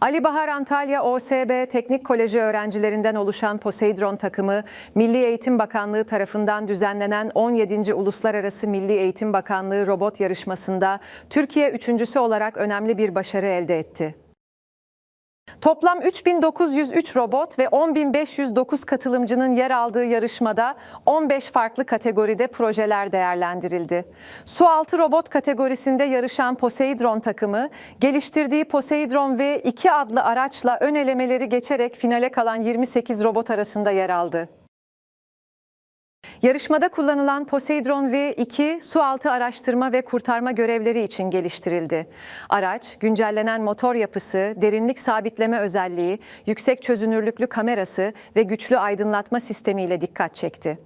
Ali Bahar Antalya OSB Teknik Koleji öğrencilerinden oluşan Poseidron takımı, Milli Eğitim Bakanlığı tarafından düzenlenen 17. Uluslararası Milli Eğitim Bakanlığı robot yarışmasında Türkiye üçüncüsü olarak önemli bir başarı elde etti. Toplam 3903 robot ve 10509 katılımcının yer aldığı yarışmada 15 farklı kategoride projeler değerlendirildi. Sualtı robot kategorisinde yarışan Poseidron takımı, geliştirdiği Poseidron V2 adlı araçla ön elemeleri geçerek finale kalan 28 robot arasında yer aldı. Yarışmada kullanılan Poseidron V2 sualtı araştırma ve kurtarma görevleri için geliştirildi. Araç, güncellenen motor yapısı, derinlik sabitleme özelliği, yüksek çözünürlüklü kamerası ve güçlü aydınlatma sistemiyle dikkat çekti.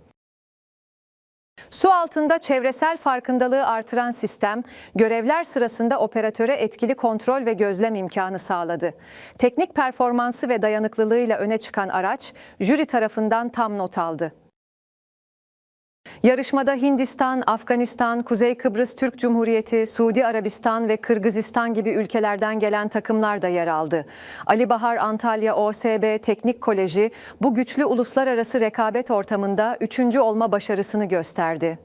Su altında çevresel farkındalığı artıran sistem, görevler sırasında operatöre etkili kontrol ve gözlem imkanı sağladı. Teknik performansı ve dayanıklılığıyla öne çıkan araç, jüri tarafından tam not aldı. Yarışmada Hindistan, Afganistan, Kuzey Kıbrıs Türk Cumhuriyeti, Suudi Arabistan ve Kırgızistan gibi ülkelerden gelen takımlar da yer aldı. Ali Bahar Antalya OSB Teknik Koleji bu güçlü uluslararası rekabet ortamında üçüncü olma başarısını gösterdi.